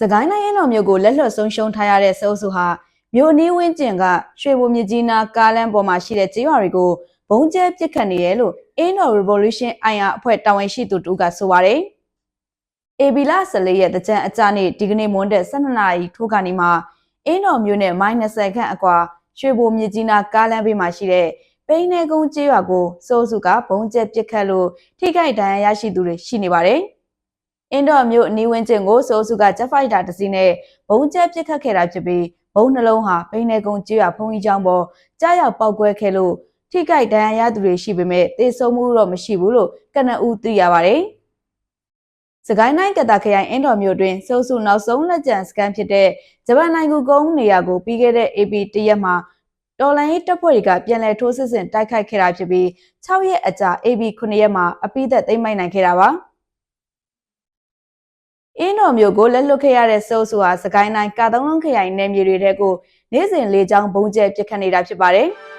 စကိုင်းတိုင်းအင်းတော်မြို့ကိုလက်လွတ်ဆုံးရှုံးထားရတဲ့စိုးစုဟာမြို့အနီးဝင်းကျင်ကရွှေဘုံမြကြီးနားကားလမ်းပေါ်မှာရှိတဲ့ကျေးရွာတွေကိုဘုံကျဲပစ်ခတ်နေတယ်လို့အင်းတော် Revolution IR အဖွဲ့တာဝန်ရှိသူတူကဆိုပါတယ်။ AB လ14ရက်တကြံအကြနေ့ဒီကနေ့မွန်းတဲ့12နာရီထိုးကနေမှအင်းတော်မြို့နယ်မိုင်း20ခန့်အကွာရွှေဘုံမြကြီးနားကားလမ်းဘေးမှာရှိတဲ့ပိန်းနေကုန်းကျေးရွာကိုစိုးစုကဘုံကျဲပစ်ခတ်လို့ထိခိုက်ဒဏ်ရာရရှိသူတွေရှိနေပါတယ်။ အင်းတော်မြို့အနီးဝန်းကျင်ကိုစိုးစုကဂျက်ဖိုက်တာတစ်စီးနဲ့ဘုံကျဲပစ်ခတ်ခဲ့တာဖြစ်ပြီးဘုံနှလုံးဟာပိန်းနေကုန်းကျွော်ဖုံကြီးကျောင်းပေါ်ကြားရောက်ပောက်ကွဲခဲ့လို့ထိခိုက်ဒဏ်ရာရသူတွေရှိပေမဲ့သေဆုံးမှုတော့မရှိဘူးလို့ကနဦးသိရပါတယ်။စကိုင်းတိုင်းကတာခရိုင်အင်းတော်မြို့တွင်စိုးစုနောက်ဆုံးလက်ကျန်စကန်ဖြစ်တဲ့ဂျပန်နိုင်ငံကုန်းနေရာကိုပြီးခဲ့တဲ့ AP တရက်မှာတော်လိုင်းရေးတပ်ဖွဲ့တွေကပြန်လည်ထိုးစစ်ဆင်တိုက်ခိုက်ခဲ့တာဖြစ်ပြီး6ရက်အကြာ AB 9ရက်မှာအပိသက်သိမ်းပိုက်နိုင်ခဲ့တာပါ။ အင်းတော်မျိုးကိုလက်လွတ်ခဲ့ရတဲ့စိုးစုဟာစကိုင်းတိုင်းကာသုံးလုံးခရိုင်နယ်မြေတွေထဲကိုနေ့စဉ်လေးချောင်းဘုံကျဲပစ်ခတ်နေတာဖြစ်ပါတယ်။